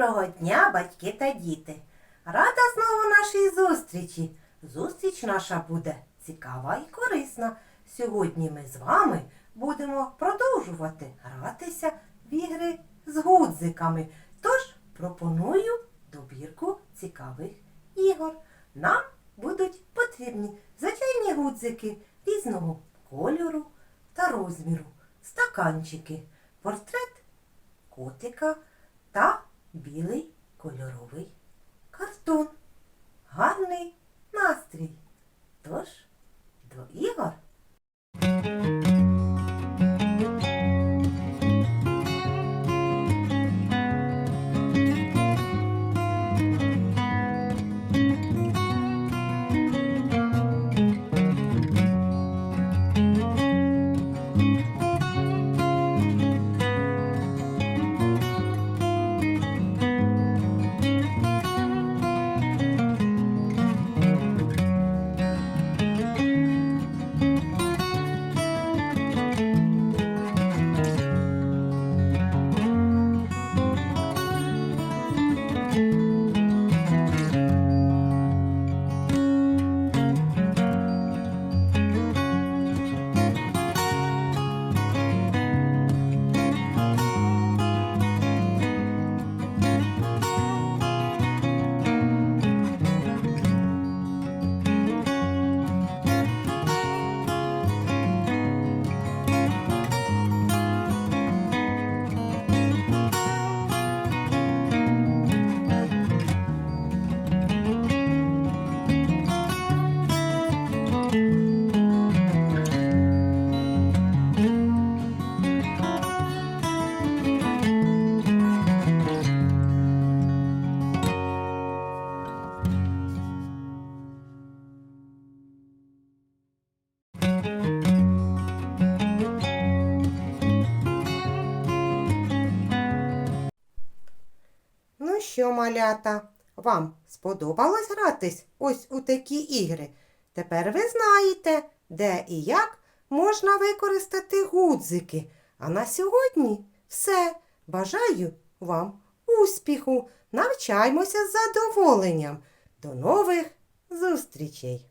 Доброго дня, батьки та діти! Рада знову нашій зустрічі. Зустріч наша буде цікава і корисна. Сьогодні ми з вами будемо продовжувати гратися в ігри з гудзиками. Тож пропоную добірку цікавих ігор. Нам будуть потрібні звичайні гудзики різного кольору та розміру, стаканчики, портрет котика та білий кольоровий картон. Що, малята, вам сподобалось гратись ось у такі ігри? Тепер ви знаєте, де і як можна використати гудзики. А на сьогодні все. Бажаю вам успіху! Навчаймося з задоволенням. До нових зустрічей!